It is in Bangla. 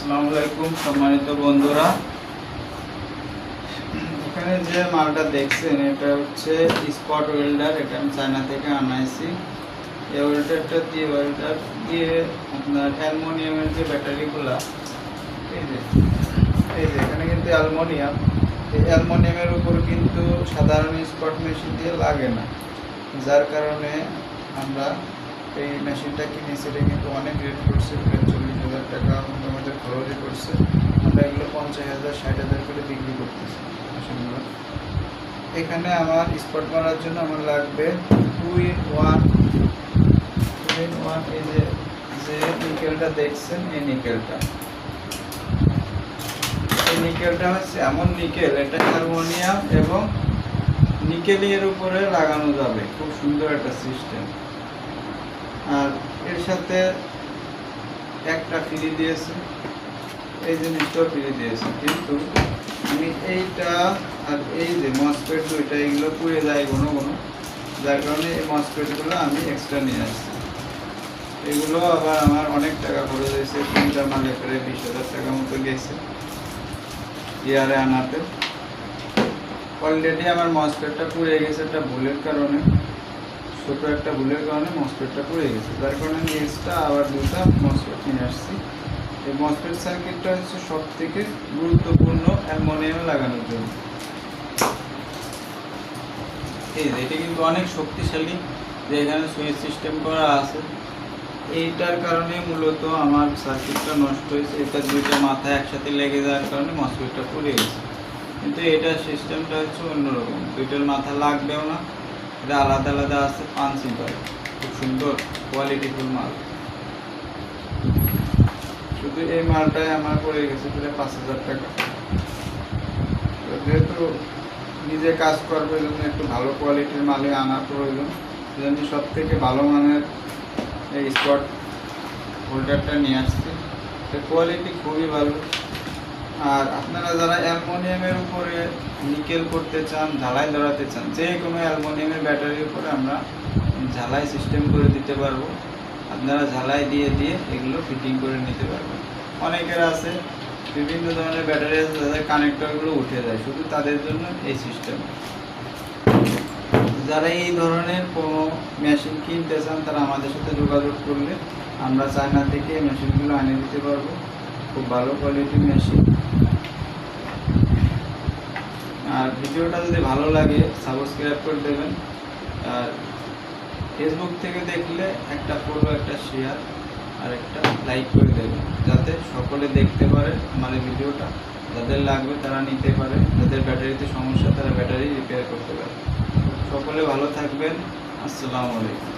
আসসালামু আলাইকুম, সম্মানিত বন্ধুরা। এখানে যে মালটা দেখছেন, এটা হচ্ছে স্পট ওয়েল্ডার, এটা আমি চায়না থেকে আনাইছি। এই ওয়েল্ডারটা দিয়ে, ওয়েল্ডার দিয়ে আপনার অ্যালমোনিয়ামের যে ব্যাটারিগুলা, এই যে এই যে, এখানে কিন্তু অ্যালমোনিয়াম। এই অ্যালমোনিয়ামের উপর কিন্তু সাধারণ স্পট মেশিন দিয়ে লাগে না। যার কারণে আমরা এই মেশিনটা কিনেছি এটা কিন্তু অনেক রেট করছে প্রায় চল্লিশ হাজার টাকা আমাদের খরচই করছে। আমরা এগুলো পঞ্চাশ হাজার, ষাট হাজার করে বিক্রি করতেছি মেশিনগুলো। এখানে আমার স্পট মারার জন্য আমার লাগবে two in one two in one, এই যে যে নিকেলটা দেখছেন, এই নিকেলটা। এই নিকেলটা হচ্ছে এমন নিকেল, এটা অ্যালুমিনিয়াম এবং নিকেলের উপরে লাগানো যাবে। খুব সুন্দর একটা সিস্টেম। আর এর সাথে একটা ফ্রি দিয়েছে। এই জিনিসটাও ফ্রি দিয়েছে। কিন্তু আমি এইটা আর এই যে মসপেট দুইটা, এগুলো পুড়ে যায় কোনো কোনো যার কারণে এই মসপেটগুলো আমি এক্সট্রা নিয়ে আসছি। এগুলো আবার আমার অনেক টাকা খরচ হয়েছে। তিনটা মালে করে বিশ হাজার টাকা মতো গেছে ইয়ারে আনাতে। অলরেডি আমার মসপেটটা পুড়ে গেছে একটা ভুলের কারণে। ছোটো একটা ভুলের কারণে মসপেটটা পুড়ে গেছে। যার কারণে আমি এক্সট্রা আবার দুটা মসপেট কিনে আসছি। এই মসপেট সার্কিটটা হচ্ছে সব থেকে গুরুত্বপূর্ণ অ্যালমোনিয়ামে লাগানোর জন্য। এই এটা কিন্তু অনেক শক্তিশালী যে এখানে সুইচ সিস্টেম করা আছে। এইটার কারণে মূলত আমার সার্কিটটা নষ্ট হয়েছে। এটা দুইটা মাথা একসাথে লেগে যাওয়ার কারণে মসপেটটা পুড়ে গেছে। কিন্তু এটার সিস্টেমটা হচ্ছে অন্যরকম। দুইটার মাথা লাগবেও না। এটা আলাদা আলাদা আছে পাঁচ ইঞ্চার খুব সুন্দর কোয়ালিটিফুল মাল। শুধু এই মালটাই আমার পড়ে গেছে প্রায় পাঁচ হাজার টাকা। যেহেতু নিজে কাজ করব, এই জন্য একটু ভালো কোয়ালিটির মালে আনা প্রয়োজন। সেজন্য সব থেকে ভালো মানের এই স্পট হোল্ডারটা নিয়ে আসছি। কোয়ালিটি খুবই ভালো। আর আপনারা যারা অ্যালমোনিয়ামের উপরে নিকেল করতে চান, ঝালাই ধরাতে চান, যে কোনো অ্যালমোনিয়ামের ব্যাটারির উপরে আমরা ঝালাই সিস্টেম করে দিতে পারব। আপনারা ঝালাই দিয়ে দিয়ে এগুলো ফিটিং করে নিতে পারবেন। অনেকের আছে, বিভিন্ন ধরনের ব্যাটারি আছে, যাদের কানেক্টরগুলো উঠে যায়, শুধু তাদের জন্য এই সিস্টেম যারা এই ধরনের কোনো মেশিন কিনতে চান, তারা আমাদের সাথে যোগাযোগ করলে আমরা চায়না থেকে মেশিনগুলো আনিয়ে দিতে পারব। খুব ভালো কোয়ালিটির মেশিন আর ভিডিওটা যদি ভালো লাগে সাবস্ক্রাইব করে দেবেন। আর ফেসবুক থেকে দেখলে একটা ফলো একটা শেয়ার আর একটা লাইক করে দেবেন, যাতে সকলে দেখতে পারে আমাদের ভিডিওটা। যাদের লাগবে তারা নিতে পারে, যাদের ব্যাটারিতে সমস্যা, তারা ব্যাটারি রিপেয়ার করতে পারে। সকলে ভালো থাকবেন। আসসালামু আলাইকুম।